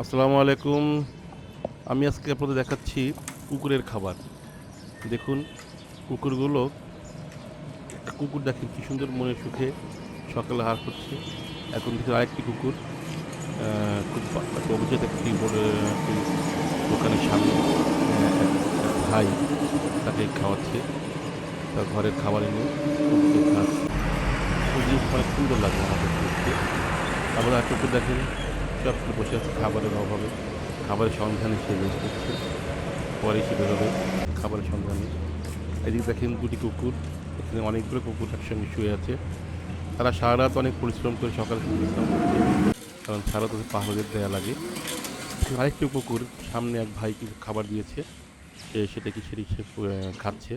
আসসালামু আলাইকুম। আমি আজকে আপনাদের দেখাচ্ছি কুকুরের খাবার। দেখুন, কুকুরগুলো একটা কুকুর দেখেন কি সুন্দর মনে সুখে সকালে হার করছে। এখন দেখুন আরেকটি কুকুর খুব বা- একটা একটি দোকানের সামনে ভাই তাকে খাওয়াচ্ছে। তার ঘরের খাবার এনে ওই অনেক সুন্দর লাগে আমাদের আবার আর কুকুর দেখেন। সব বসে আছে, খাবারের অভাবে। খাবারের সন্ধানে সে বেশ করছে পরে সে বেরোবে খাবারের সন্ধানে। এদিকে দেখেন দুটি কুকুর। এখানে অনেকগুলো কুকুর একসঙ্গে শুয়ে আছে। তারা সারা রাত অনেক পরিশ্রম করে সকালে পরিশ্রম করছে কারণ সারা তো পাহাড়ের দেয়া লাগে। আরেকটি কুকুর সামনে এক ভাই কিছু খাবার দিয়েছে। সে সেটা কি সেটি সে খাচ্ছে।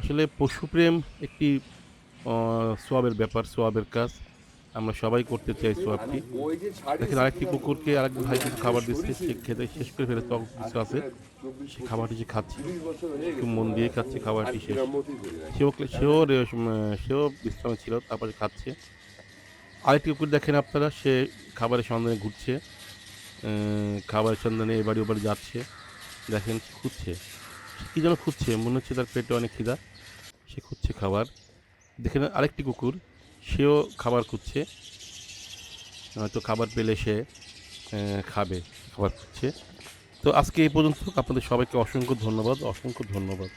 আসলে পশুপ্রেম একটি সোয়াবের ব্যাপার, সোয়াবের কাজ। আমরা সবাই করতে চাই সোয়াবটি। দেখেন আরেকটি কুকুরকে আরেক ভাই কিছু খাবার দিচ্ছে, সে খেতে শেষ করে ফেলে তখন কিছু আছে সে খাবারটি সে খাচ্ছে, একটু মন দিয়ে খাচ্ছে, খাবারটি শেষ। সেও সেও সেও বিশ্রামে ছিল, তারপরে খাচ্ছে। আরেকটি কুকুর দেখেন আপনারা, সে খাবারের সন্ধানে ঘুরছে খাবারের সন্ধানে এবারে ওবারে যাচ্ছে। দেখেন খুঁজছে। সে কী যেন খুঁজছে, মনে হচ্ছে তার পেটে অনেক খিদা। সে খুঁজছে খাবার। দেখেন আরেকটি কুকুর সেও খাবার খুঁজছে। হয়তো খাবার পেলে সে খাবে, খাবার খুঁজছে। তো আজকে এই পর্যন্ত, আপনাদের সবাইকে অসংখ্য ধন্যবাদ অসংখ্য ধন্যবাদ।